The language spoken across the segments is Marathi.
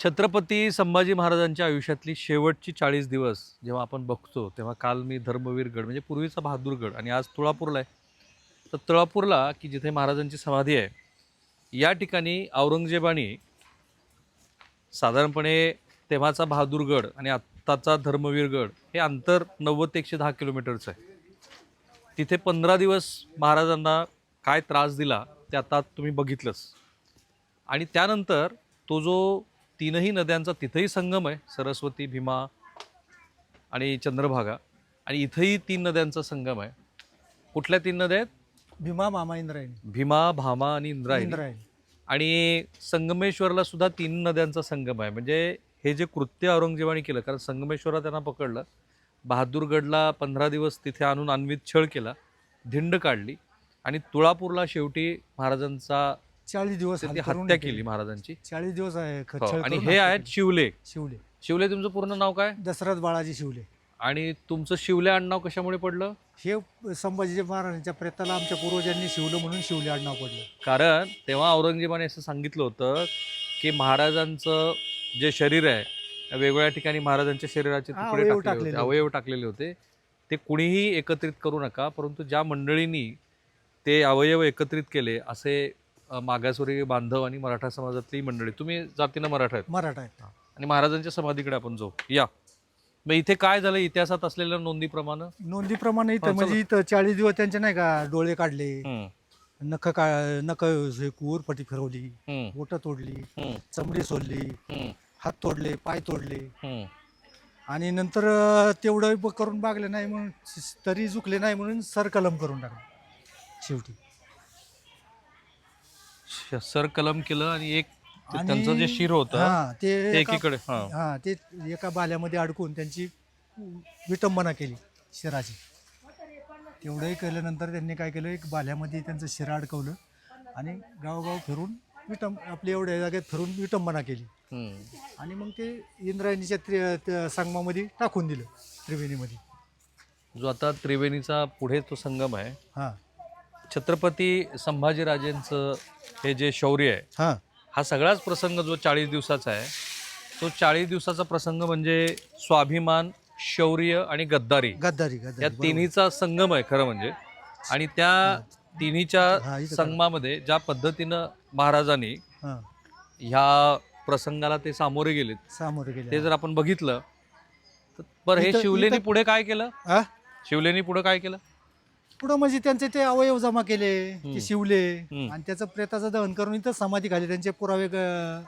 छत्रपती संभाजी महाराजांच्या आयुष्यातली शेवटची चाळीस दिवस जेव्हा आपण बघतो तेव्हा काल मी धर्मवीरगड म्हणजे पूर्वीचा बहादूरगड आणि आज तुळापूरला आहे. तर तुळापूरला की जिथे महाराजांची समाधी आहे या ठिकाणी औरंगजेबाने साधारणपणे तेव्हाचा बहादूरगड आणि आत्ताचा धर्मवीरगड हे अंतर नव्वद ते एकशे दहा किलोमीटरचं आहे. तिथे पंधरा दिवस महाराजांना काय त्रास दिला ते आता तुम्ही बघितलंच. आणि त्यानंतर तो जो तीनही नद्यांचा तिथंही संगम आहे सरस्वती भीमा आणि चंद्रभागा. आणि इथंही तीन नद्यांचा संगम आहे. कुठल्या तीन नद्या आहेत? भीमा मामा इंद्रायणी. भीमा भामा आणि इंद्रायणी. इंद्रायणी. आणि संगमेश्वरला सुद्धा तीन नद्यांचा संगम आहे. म्हणजे हे जे कृत्य औरंगजेबाने केलं कारण संगमेश्वरला त्यांना पकडलं बहादूरगडला पंधरा दिवस तिथे आणून अन्वित छळ केला धिंड काढली आणि तुळापूरला शेवटी महाराजांचा चाळीस दिवस त्यांनी हात करून हत्या केले. महाराजांची? चाळीस दिवस आहे हो, आणि करून हे हत्या आहेत केली. शिवले. शिवले. शिवले तुमचं पूर्ण नाव काय? दशरथ बाळाजी शिवले. आणि तुमचं शिवले आडनाव कशामुळे पडलं? हे संभाजी महाराजांच्या प्रेताला आमच्या पूर्वजांनी शिवलं म्हणून शिवले आडनाव पडलं. कारण तेव्हा औरंगजेबाने असं सांगितलं होतं की महाराजांचं जे शरीर आहे वेगवेगळ्या ठिकाणी महाराजांच्या शरीराचे हा, तुकडे अवयव टाकलेले होते. अवयव टाकलेले होते. ते कुणीही एकत्रित करू नका परंतु ज्या मंडळींनी ते अवयव एकत्रित केले असे मागासवर्गीय बांधव आणि मराठा समाजातली मंडळी. तुम्ही जातीनं मराठा आहेत. मराठा आहे आणि महाराजांच्या समाधीकडे आपण जाऊ. या. मग इथे काय झालं? इतिहासात असलेल्या नोंदीप्रमाणे नोंदीप्रमाणे इथं. म्हणजे इथं चाळीस दिवस त्यांचे नाही का डोळे काढले. हम्म, नख का नख कुरपटी फिरवली. हम्म, बोटं तोडली. हम्म, चमडी सोडली हम्म, हात तोडले पाय तोडले. हम्म. आणि नंतर अं, तेवढं ब- करून बागले नाही म्हणून स- तरी झुकले नाही म्हणून सरकलम करून टाकलं. शेवटी. सर कलम केलं आणि एक ते आणि- त्यांचं जे शिर होतं हा ते ते एका- एकीकडे हा. हा ते एका बाल्यामध्ये अडकून त्यांची विटंबना केली शिराची. तेवढंही केल्यानंतर त्यांनी काय केलं एक बाल्यामध्ये त्यांचं शिरा अडकवलं आणि गावगाव फिरून विटंब आपल्या एवढ्या जागेत फिरून विटंबना केली. हम्म. आणि मग ते इंद्रायणीच्या त्रि त्या संगमामध्ये टाकून दिलं त्रिवेणीमध्ये. जो आता त्रिवेणीचा पुढे तो संगम आहे हां. छत्रपती संभाजीराजेंचं हे जे शौर्य आहे हां. हा सगळाच प्रसंग जो चाळीस दिवसाचा आहे तो चाळीस दिवसाचा प्रसंग म्हणजे स्वाभिमान शौर्य आणि गद्दारी. गद्दारी गद्दारी या बरोबर. तिन्हीचा संगम आहे खरं म्हणजे. आणि त्या हा, तिन्हीच्या इथं संगमामध्ये ज्या पद्धतीनं महाराजांनी हां. ह्या प्रसंगाला ते सामोरे गेलेत सामोरे गेले. ते जर आपण बघितलं तर हे इथं- शिवलेनी इथं- पुढे काय केलं? हा शिवलेनी पुढे काय केलं? पुढं म्हणजे त्यांचे ते अवयव जमा केले. ते शिवले हम्म. आणि त्याचं प्रेताचं दहन करून इथं समाधी खाली त्यांचे पुरावे ग-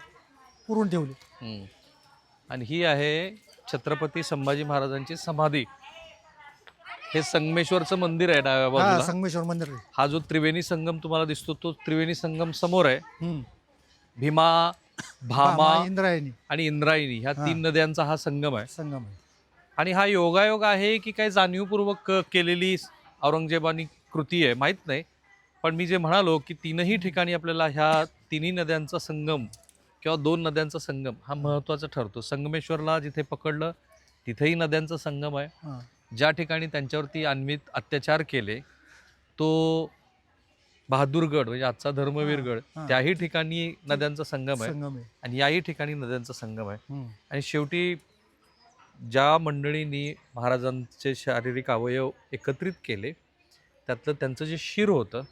पुरून ठेवले हम्म. आणि ही आहे छत्रपती संभाजी महाराजांची समाधी हे संगमेश्वरचं मंदिर आहे डाव्या हा बाजूला संगमेश्वर मंदिर आहे. हा जो त्रिवेणी संगम तुम्हाला दिसतो तो त्रिवेणी संगम समोर आहे हम्म. भीमा भामा भामा, इंद्रायणी आणि इंद्रायणी ह्या हा. तीन नद्यांचा हा संगम आहे संगम आहे आणि हा योगायोग आहे की काय जाणीवपूर्वक केलेली औरंगजेबानी कृती आहे माहीत नाही पण मी जे म्हणालो की तीनही ठिकाणी आपल्याला ह्या तिन्ही नद्यांचा संगम किंवा दोन नद्यांचा संगम हा महत्त्वाचा ठरतो संगमेश्वरला जिथे पकडलं तिथेही नद्यांचा संगम आहे. ज्या ठिकाणी त्यांच्यावरती अन्वित अत्याचार केले तो बहादूरगड म्हणजे आजचा धर्मवीरगड. त्याही ठिकाणी नद्यांचा संगम आहे आणि याही ठिकाणी नद्यांचा संगम आहे. आणि शेवटी ज्या मंडळींनी महाराजांचे शारीरिक अवयव एकत्रित केले त्यातलं त्यांचं जे शिर होतं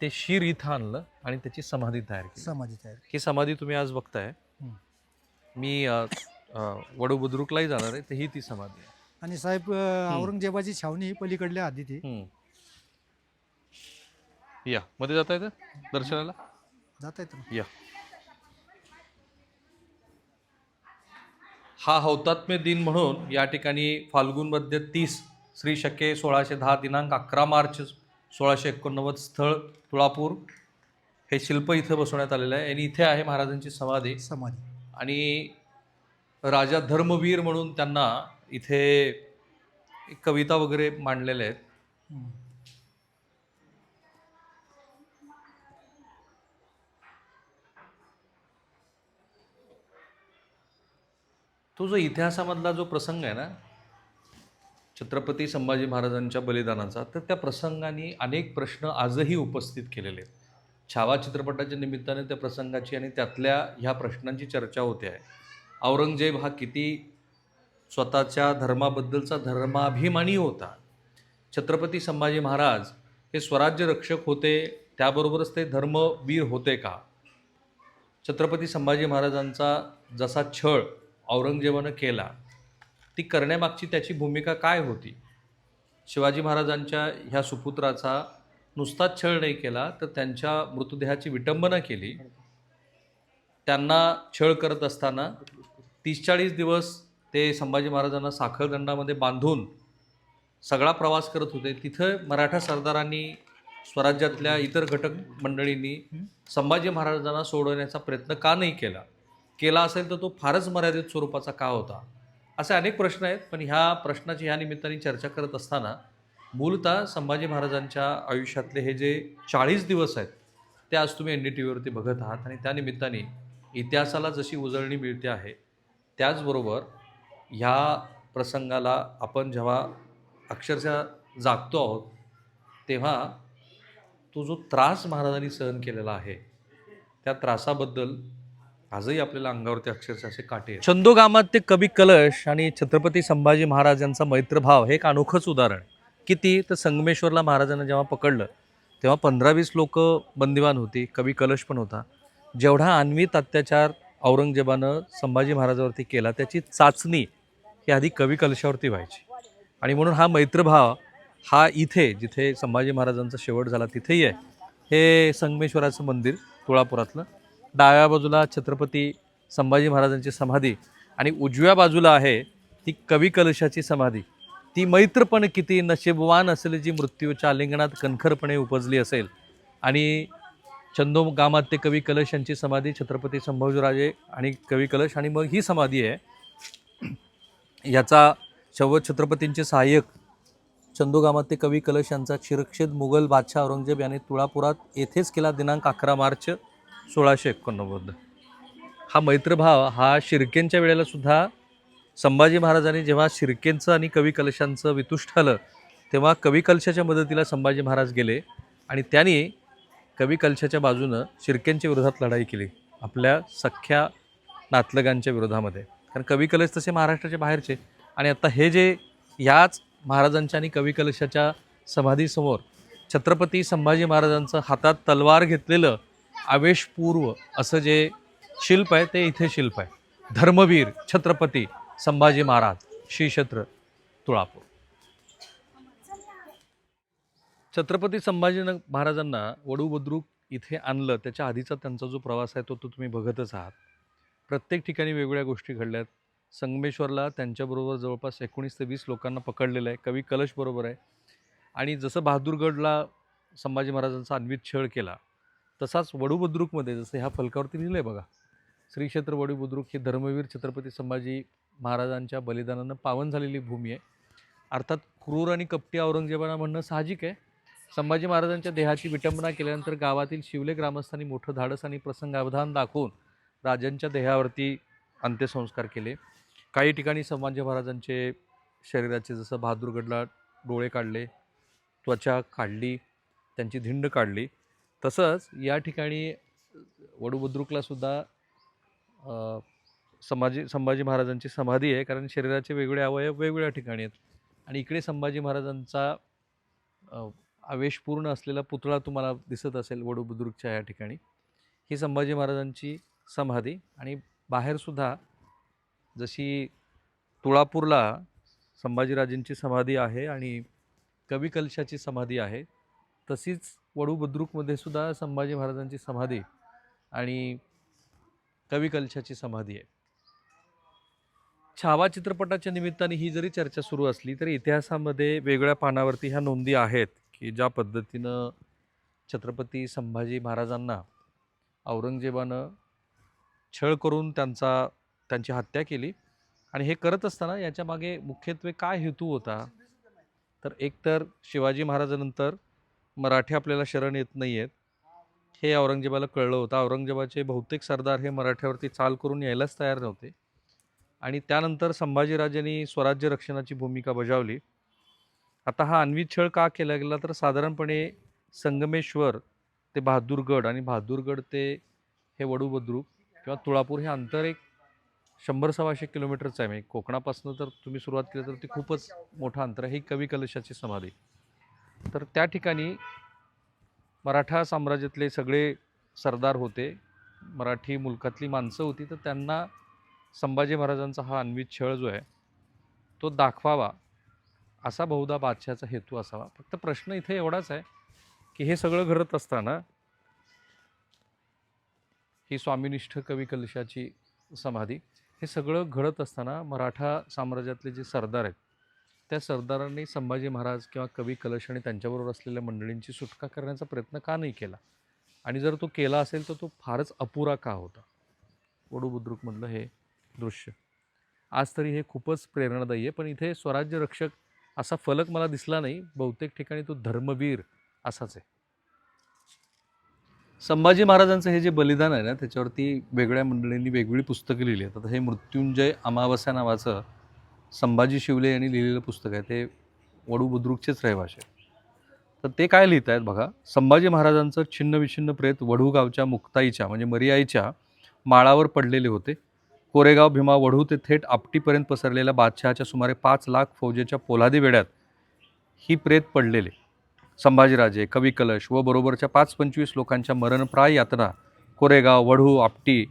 ते शिर इथं आणलं आणि त्याची समाधी तयार केली. समाधी तयार ही समाधी तुम्ही आज बघताय. मी वडू बुद्रुकलाही जाणार आहे तर ही ती समाधी आहे. आणि साहेब औरंगजेबाची छावणी ही पलीकडल्या आधी ती. हम्म. या. मध्ये जाता येतं दर्शनाला? जात आहेत या. हा हौतात्म्य दिन म्हणून या ठिकाणी फाल्गुनमध्ये तीस श्री शके सोळाशे दहा दिनांक अकरा मार्च सोळाशे एकोणनव्वद स्थळ तुळापूर हे शिल्प इथं बसवण्यात आलेलं आहे. आणि इथे आहे महाराजांची समाधी. समाधी. आणि राजा धर्मवीर म्हणून त्यांना इथे कविता वगैरे मांडलेल्या आहेत. तो जो इतिहासामधला जो प्रसंग आहे ना छत्रपती संभाजी महाराजांच्या बलिदानाचा तर त्या प्रसंगाने अनेक प्रश्न आजही उपस्थित केलेले आहेत. छावा चित्रपटाच्या निमित्ताने त्या प्रसंगाची आणि त्यातल्या ह्या प्रश्नांची चर्चा होते आहे. औरंगजेब हा किती स्वतःच्या धर्माबद्दलचा धर्माभिमानी होता. छत्रपती संभाजी महाराज हे स्वराज्य रक्षक होते त्याबरोबरच ते धर्मवीर होते का? छत्रपती संभाजी महाराजांचा जसा छळ औरंगजेबानं केला ती करण्यामागची त्याची भूमिका काय होती? शिवाजी महाराजांच्या ह्या सुपुत्राचा नुसताच छळ नाही केला तर त्यांच्या मृतदेहाची विटंबना केली. त्यांना छळ करत असताना तीस चाळीस दिवस ते संभाजी महाराजांना साखळदंडामध्ये बांधून सगळा प्रवास करत होते. तिथं मराठा सरदारांनी स्वराज्यातल्या इतर घटक मंडळींनी संभाजी महाराजांना सोडवण्याचा प्रयत्न का नाही केला? केला असेल तर तो फारच मर्यादित स्वरूपाचा का होता? असे अनेक प्रश्न आहेत पण ह्या प्रश्नाची ह्या निमित्ताने चर्चा करत असताना मूलतः संभाजी महाराजांच्या आयुष्यातले हे जे चाळीस दिवस आहेत ते आज तुम्ही एन डी टी व्हीवरती बघत आहात आणि त्या निमित्ताने इतिहासाला जशी उजळणी मिळते आहे त्याचबरोबर ह्या प्रसंगाला आपण जेव्हा अक्षरशः जागतो आहोत तेव्हा तो जो त्रास महाराजांनी सहन केलेला आहे त्या त्रासाबद्दल आजही आपल्याला अंगावरती अक्षरशः असे काटे छंदोगामात ते कवी कलश आणि छत्रपती संभाजी महाराज यांचा मैत्रभाव हे एक अनोखंच उदाहरण. किती? तर संगमेश्वरला महाराजांना जेव्हा पकडलं तेव्हा पंधरा वीस लोक बंदिवान होती. कवी कलश पण होता. जेवढा अन्वित अत्याचार औरंगजेबानं संभाजी महाराजावरती केला त्याची चाचणी ही आधी कवी कलशावरती व्हायची. आणि म्हणून हा मैत्रभाव हा इथे जिथे संभाजी महाराजांचा शेवट झाला तिथेही आहे. हे संगमेश्वराचं मंदिर तुळापुरातलं. डाव्या बाजूला छत्रपती संभाजी महाराजांची समाधी आणि उजव्या बाजूला आहे ती कवी कलशाची समाधी. ती मैत्र पण किती नशीबवान असेल जी मृत्यूच्या आलिंगणात कणखरपणे उपजली असेल. आणि चंदो गामात ते कवी कलश यांची समाधी छत्रपती संभाजीराजे आणि कवी कलश आणि मग ही समाधी आहे. याचा शव छत्रपतींचे सहाय्यक चंदोगामात ते कवी कलश यांचा शिरक्षेद मुघल बादशाह औरंगजेब याने तुळापुरात येथेच केला दिनांक अकरा मार्च सोळाशे एकोणनव्वद. हा मैत्रभाव हा शिर्केंच्या वेळेला सुद्धा संभाजी महाराजांनी जेव्हा शिर्केंचं आणि कवी कलशांचं वितुष्ट आलं तेव्हा कवी कलशाच्या मदतीला संभाजी महाराज गेले आणि त्यांनी कवी कलशाच्या बाजूनं शिर्केंच्या विरोधात लढाई केली आपल्या सख्या नातलगांच्या विरोधामध्ये. कारण कवी कलश तसे महाराष्ट्राच्या बाहेरचे आणि आता हे जे याच महाराजांच्या आणि कवी कलशाच्या समाधीसमोर छत्रपती संभाजी महाराजांचं हातात तलवार घेतलेलं आवेशपूर्व असं जे शिल्प आहे ते इथे शिल्प आहे. धर्मवीर छत्रपती संभाजी महाराज श्रीक्षेत्र तुळापूर. छत्रपती संभाजी महाराजांना वडू बुद्रुक इथे आणलं. त्याच्या आधीचा त्यांचा जो प्रवास आहे तो तो तुम्ही बघतच आहात. प्रत्येक ठिकाणी वेगवेगळ्या गोष्टी घडल्यात. संगमेश्वरला त्यांच्याबरोबर जवळपास एकोणीस ते वीस लोकांना पकडलेलं आहे. कवी कलश बरोबर आहे. आणि जसं बहादूरगडला संभाजी महाराजांचा अन्वित छळ केला तसाच वडू बुद्रुकमध्ये जसं ह्या फलकावरती लिहिलं आहे बघा श्री क्षेत्र वडू बुद्रुक ही धर्मवीर छत्रपती संभाजी महाराजांच्या बलिदानानं पावन झालेली भूमी आहे. अर्थात क्रूर आणि कपटी औरंगजेबाना म्हणणं साहजिक आहे. संभाजी महाराजांच्या देहाची विटंबना केल्यानंतर गावातील शिवले ग्रामस्थांनी मोठं धाडस आणि प्रसंगावधान दाखवून राजांच्या देहावरती अंत्यसंस्कार केले. काही ठिकाणी संभाजी महाराजांचे शरीराचे जसं बहादूरगडला डोळे काढले त्वचा काढली त्यांची धिंड काढली. तसंच या ठिकाणी वडूबुद्रुकला सुद्धा संभाजी संभाजी महाराजांची समाधी आहे. कारण शरीराचे वेगवेगळे अवयव वेगवेगळ्या ठिकाणी आहेत. आणि इकडे संभाजी महाराजांचा आवेशपूर्ण असलेला पुतळा तुम्हाला दिसत असेल वडूबुद्रुकच्या या ठिकाणी. ही संभाजी महाराजांची समाधी. आणि बाहेरसुद्धा जशी तुळापूरला संभाजीराजेंची समाधी आहे आणि कवी कलशाची समाधी आहे तशीच वडू बुद्रुकमध्ये सुद्धा संभाजी महाराजांची समाधी आणि कवी कलशाची समाधी आहे. छावा चित्रपटाच्या निमित्ताने ही जरी चर्चा सुरू असली तरी इतिहासामध्ये वेगळ्या पानावरती ह्या नोंदी आहेत की ज्या पद्धतीनं छत्रपती संभाजी महाराजांना औरंगजेबानं छळ करून त्यांचा त्यांची हत्या केली आणि हे करत असताना याच्या मागे मुख्यत्वे काय हेतू होता? तर एकतर शिवाजी महाराजानंतर मराठी आपल्याला शरण येत नाही आहेत हे औरंगजेबाला कळलं होतं. औरंगजेबाचे बहुतेक सरदार हे मराठ्यावरती चाल करून यायलाच तयार नव्हते. आणि त्यानंतर संभाजीराजांनी स्वराज्य रक्षणाची भूमिका बजावली. आता हा अन्वित छळ का केला गेला तर साधारणपणे संगमेश्वर ते बहादूरगड आणि बहादूरगड ते हे वडूबद्रुक किंवा तुळापूर हे अंतर एक शंभर सव्वाशे किलोमीटरचं आहे. म्हणजे कोकणापासून तर तुम्ही सुरुवात केली तर ते खूपच मोठं अंतर आहे. ही कवी कलशाची समाधी. तर त्या ठिकाणी मराठा साम्राज्यातले सगळे सरदार होते. मराठी मुलकातली माणसं होती. तर त्यांना संभाजी महाराजांचा हा अन्वित छळ जो आहे तो दाखवावा असा बहुधा बादशाचा हेतू असावा. फक्त प्रश्न इथे एवढाच आहे की हे सगळं घडत असताना ही स्वामीनिष्ठ कवी कलशाची समाधी हे सगळं घडत असताना मराठा साम्राज्यातले जे सरदार आहेत त्या सरदारांनी संभाजी महाराज किंवा कवी कलश आणि त्यांच्याबरोबर असलेल्या मंडळींची सुटका करण्याचा प्रयत्न का नाही केला? आणि जर तो केला असेल तर तो फारच अपुरा का होता? वडू बुद्रुकमधलं हे दृश्य. आज तरी हे खूपच प्रेरणादायी आहे पण इथे स्वराज्य रक्षक असा फलक मला दिसला नाही. बहुतेक ठिकाणी तो धर्मवीर असाच आहे. संभाजी महाराजांचं हे जे बलिदान आहे ना त्याच्यावरती वेगळ्या मंडळींनी वेगवेगळी पुस्तकं लिहिली आहेत. आता हे मृत्युंजय अमावस्या नावाचं संभाजी शिवले यांनी लिहिलेलं पुस्तक आहे ते वडू बुद्रुकचेच रहिवाशी आहे. तर ते काय लिहित आहेत बघा संभाजी महाराजांचं छिन्न विछिन्न प्रेत वढू गावच्या मुक्ताईच्या म्हणजे मरियाईच्या माळावर पडलेले होते. कोरेगाव भीमा वढू ते थेट आपटीपर्यंत पसरलेल्या बादशहाच्या सुमारे पाच लाख फौजेच्या पोलादी वेड्यात ही प्रेत पडलेले. संभाजीराजे कवी कलश व बरोबरच्या पाच पंचवीस लोकांच्या मरणप्राय यातना कोरेगाव वढू आपटी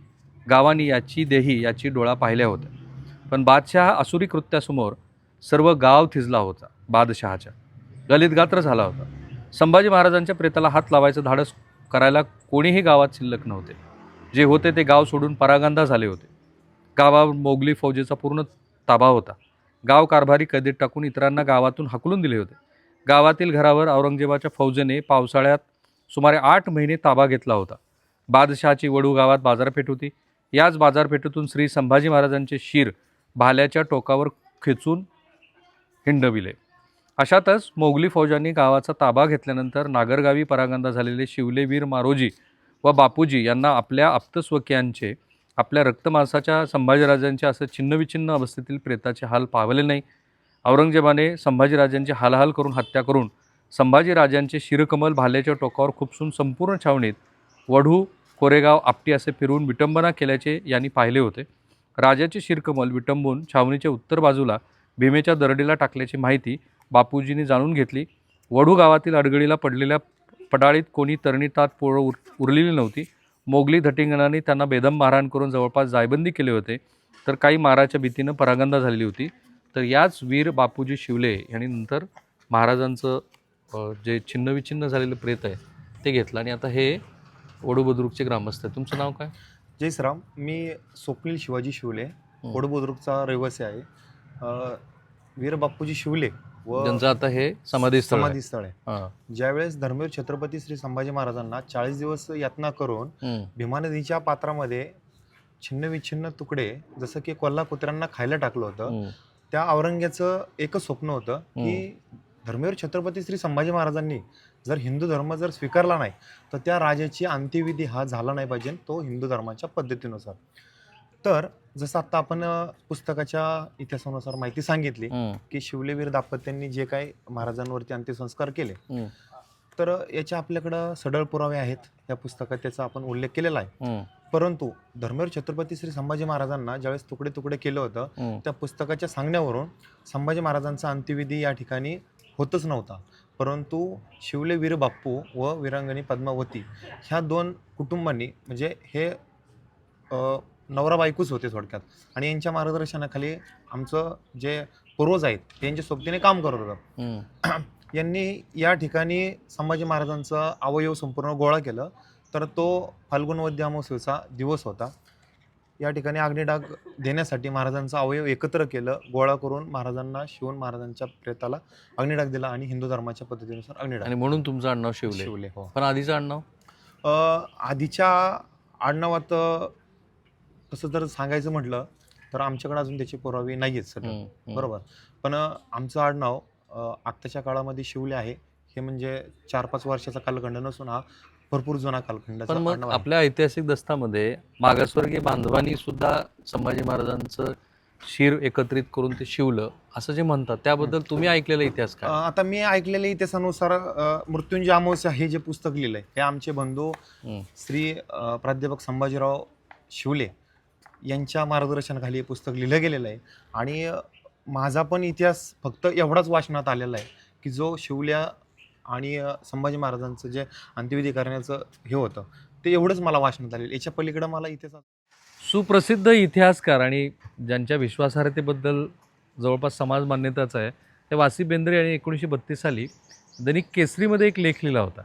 गावांनी याची देही याची डोळा पाहिल्या होत्या. पण बादशहा असुरी कृत्यासमोर सर्व गाव थिजला होता बादशहाच्या. गलित गात्र झाला होता. संभाजी महाराजांच्या प्रेताला हात लावायचं धाडस करायला कोणीही गावात शिल्लक नव्हते. जे होते ते गाव सोडून परागंदा झाले होते. गावावर मोगली फौजेचा पूर्ण ताबा होता. गाव कारभारी कैदेत टाकून इतरांना गावातून हकलून दिले होते. गावातील घरावर औरंगजेबाच्या फौजेने पावसाळ्यात सुमारे आठ महिने ताबा घेतला होता. बादशहाची वडू गावात बाजारपेठ होती. याच बाजारपेठेतून श्री संभाजी महाराजांचे शिर भाल्याच्या टोकावर खेचून हिंडविले. अशातच मोगली फौजांनी गावाचा ताबा घेतल्यानंतर नागरगावी परागंदा झालेले शिवलेवीर मारोजी व बापूजी यांना आपल्या आप्तस्वकीयांचे आपल्या रक्तमांसाच्या संभाजीराजांच्या असं छिन्नविछिन्न अवस्थेतील प्रेताचे हाल पावले नाही. औरंगजेबाने संभाजीराजांची हालहाल करून हत्या करून संभाजीराजांचे शिरकमल भाल्याच्या टोकावर खुपसून संपूर्ण छावणीत वढू कोरेगाव आपटी असे फिरवून विटंबना केल्याचे यांनी पाहिले होते. राजाचे शिरकमल विटंबून छावणीच्या उत्तर बाजूला भीमेच्या दरडीला टाकल्याची माहिती बापूजींनी जाणून घेतली. वडू गावातील अडगडीला पडलेल्या पडाळीत कोणी तरणीतात पोळं उर उरलेली नव्हती. मोगली धटिंगणाने त्यांना बेदम मारहाण करून जवळपास जायबंदी केले होते. तर काही माराच्या भीतीनं परागंदा झालेली होती. तर याच वीर बापूजी शिवले यांनी नंतर महाराजांचं जे छिन्नविछिन्न झालेलं प्रेत आहे ते घेतलं. आणि आता हे वडू बुद्रुकचे ग्रामस्थ आहे तुमचं नाव काय? जय श्रीराम मी स्वप्नील शिवाजी शिवले कोडबुद्रुकचा रहिवासी आहे अ, वीर बापूजी शिवले व ज्यांचं आता हे समाधी स्थळ आहे. समाधी स्थळ आहे हां. ज्यावेळेस धर्मवीर छत्रपती श्री संभाजी महाराजांना चाळीस दिवस यातना करून हम्म. भीमा नदीच्या पात्रामध्ये छिन्न विछिन्न तुकडे जसं की कोल्हा कुत्र्यांना खायला टाकलं होतं हम्म. त्या औरंग्याचं एकच स्वप्न होतं की धर्मवीर छत्रपती श्री संभाजी महाराजांनी जर हिंदू धर्म जर स्वीकारला नाही तर त्या राजाची अंत्यविधी हा झाला नाही पाहिजे तो हिंदू धर्माच्या पद्धतीनुसार तर जसं आता आपण पुस्तकाच्या इतिहासानुसार माहिती सांगितली. की शिवलेवीर दाम्पत्यांनी जे काही महाराजांवरती अंत्यसंस्कार केले. तर याचे आपल्याकडं सडळ पुरावे आहेत या पुस्तकात त्याचा आपण उल्लेख केलेला आहे. परंतु धर्मवीर छत्रपती श्री संभाजी महाराजांना ज्यावेळेस तुकडे तुकडे केलं होतं. त्या पुस्तकाच्या सांगण्यावरून संभाजी महाराजांचा अंत्यविधी या ठिकाणी होतच नव्हता परंतु शिवले वीर बाप्पू व वीरांगणी पद्मावती ह्या दोन कुटुंबांनी म्हणजे हे नवरा बायकोच होते थोडक्यात. आणि यांच्या मार्गदर्शनाखाली आमचं जे पूर्वज आहेत ते यांच्या सोबतीने काम करत होतं. यांनी या ठिकाणी संभाजी महाराजांचा अवयव संपूर्ण गोळा केलं. तर तो फाल्गुन वद्य अमावस्येचा दिवस होता. या ठिकाणी अग्निडाग देण्यासाठी महाराजांचा अवयव एकत्र केलं गोळा करून महाराजांना शिवून महाराजांच्या प्रेताला अग्निडाग दिला आणि हिंदू धर्माच्या पद्धतीनुसार अग्निडाग आणि म्हणून तुमचं आडनाव शिवले. शिवले हो. पण आधीचं आडनाव? आधीच्या आडनावात तसं जर सांगायचं म्हटलं तर आमच्याकडे अजून त्याचे पुरावे नाही आहेत सर. बरोबर. पण आमचं आडनाव आत्ताच्या काळामध्ये शिवले आहे. हे म्हणजे चार पाच वर्षाचा कालखंड नसून हा भरपूर जुना कालखंडाचा पण मग आहे. आपल्या ऐतिहासिक दस्तामध्ये मागासवर्गीय बांधवांनी सुद्धा संभाजी महाराजांचं शिर एकत्रित करून ते शिवलं असं जे म्हणतात त्याबद्दल तुम्ही ऐकलेला इतिहास अ, काय आता मी ऐकलेल्या इतिहासानुसार अ, मृत्युंजय अमावस्या हे जे पुस्तक लिहिलंय हे आमचे बंधू. श्री अ, प्राध्यापक संभाजीराव शिवले यांच्या मार्गदर्शनाखाली हे पुस्तक लिहिलं गेलेलं आहे आणि अ, माझा पण इतिहास फक्त एवढाच वाचनात आलेला आहे की जो शिवल्या आणि संभाजी महाराजांचं जे अंत्यविधी करण्याचं हे होतं ते एवढंच मला वाचनात आलेलं. याच्या पलीकडं मला इतिहास सुप्रसिद्ध इतिहासकार आणि ज्यांच्या विश्वासार्हतेबद्दल जवळपास समाज मान्यताच आहे ते वासी बेंद्रे यांनी एकोणीसशे बत्तीस साली दैनिक केसरीमध्ये एक लेख लिहिला होता.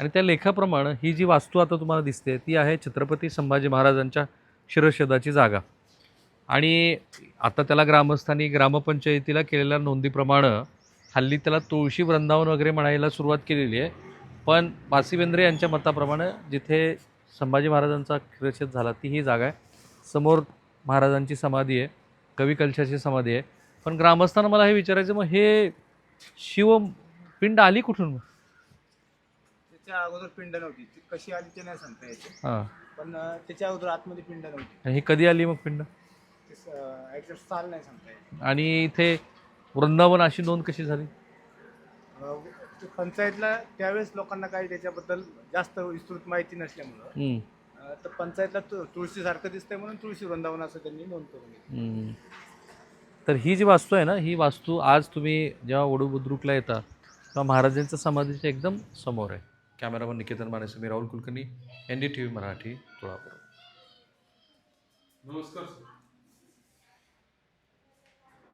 आणि त्या लेखाप्रमाणे ही जी वास्तू आता तुम्हाला दिसते ती आहे छत्रपती संभाजी महाराजांच्या शिरशेदाची जागा. आणि आता त्याला ग्रामस्थांनी ग्रामपंचायतीला केलेल्या नोंदीप्रमाणे हल्ली त्याला तुळशी वृंदावन वगैरे म्हणायला सुरुवात केलेली आहे. पण वासी बेंद्रे यांच्या मताप्रमाणे जिथे संभाजी महाराजांचा शिरच्छेद झाला ती ही जागा आहे. समोर महाराजांची समाधी आहे कवी कलशाची समाधी आहे. पण ग्रामस्थांना मला हे विचारायचं मग हे शिवपिंड आली कुठून? त्याच्या अगोदर पिंड नव्हती. ती कशी आली ते नाही सांगता येते. हां. पण अं, त्याच्या अगोदर आतमध्ये पिंड नव्हती. आणि ही कधी आली मग पिंड? एक्झॅक्ट साल नाही सांगता येत. आणि इथे वृंदावन अशी नोंद कशी झाली? अं, पंचायतला त्यावेळेस लोकांना काही त्याच्याबद्दल जास्त विस्तृत माहिती नसल्यामुळं हम्म, अं, तर पंचायतला तु- तुळशीसारखं दिसतंय म्हणून तुळशी वृंदावन असं त्यांनी नोंद करून घेतली. हम्म. तर ही जी वास्तू आहे ना ही वास्तू आज तुम्ही जेव्हा वडू बुद्रुकला येता तेव्हा महाराजांच्या समाधीच्या एकदम समोर आहे. कॅमेरामन निकेतन मानेसह मी Rahul Kulkarni N D T V Marathi Tulapur. नमस्कार सर.